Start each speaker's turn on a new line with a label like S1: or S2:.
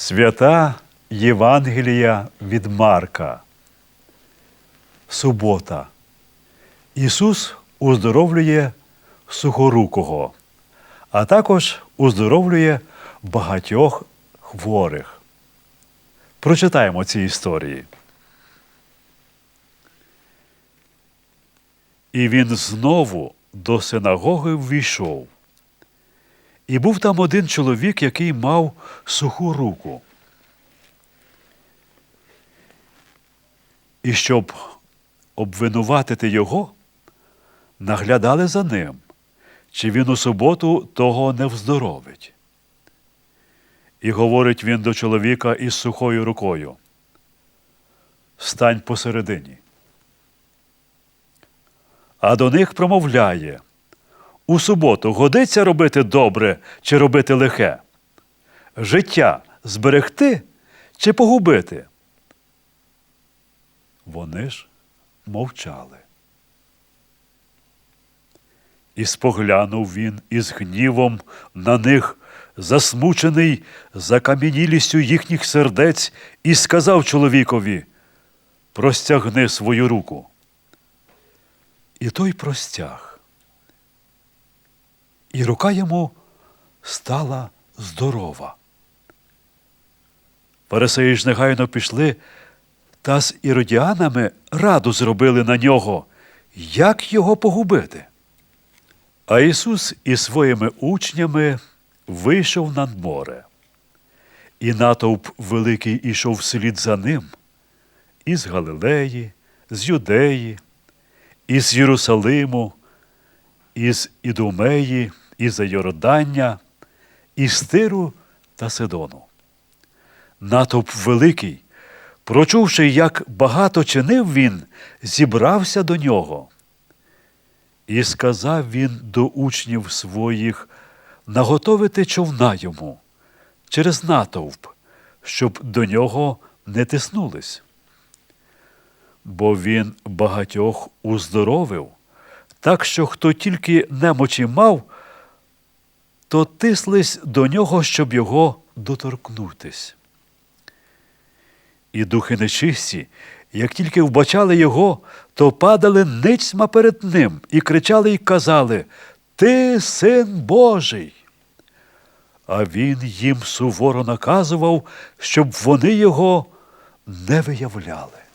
S1: Свята Євангелія від Марка. Субота. Ісус уздоровлює сухорукого, а також уздоровлює багатьох хворих. Прочитаємо ці історії. І він знову до синагоги ввійшов. І був там один чоловік, який мав суху руку. І щоб обвинуватити його, наглядали за ним, чи він у суботу того не вздоровить. І говорить він до чоловіка із сухою рукою: Стань посередині. А до них промовляє у суботу годиться робити добре чи робити лихе? Життя зберегти чи погубити? Вони ж мовчали. І споглянув він із гнівом на них, засмучений закам'янілістю їхніх сердець, і сказав чоловікові: Простягни свою руку. І той простяг. І рука йому стала здорова. Фарисеї ж негайно пішли та з іродіанами раду зробили на нього, як його погубити. А Ісус із своїми учнями вийшов над море, і натовп великий ішов вслід за ним із Галилеї, з Юдеї, із Єрусалиму, із Ідумеї, із Йордання, із Тиру та Сидону. Натовп великий, прочувши, як багато чинив він, зібрався до нього. І сказав він до учнів своїх наготовити човна йому через натовп, щоб до нього не тиснулись. Бо він багатьох уздоровив, так що хто тільки немочі мав, то тислись до нього, щоб його доторкнутись. І духи нечисті, як тільки вбачали його, то падали ницьма перед ним і кричали й казали Ти син Божий. А він їм суворо наказував, щоб вони його не виявляли.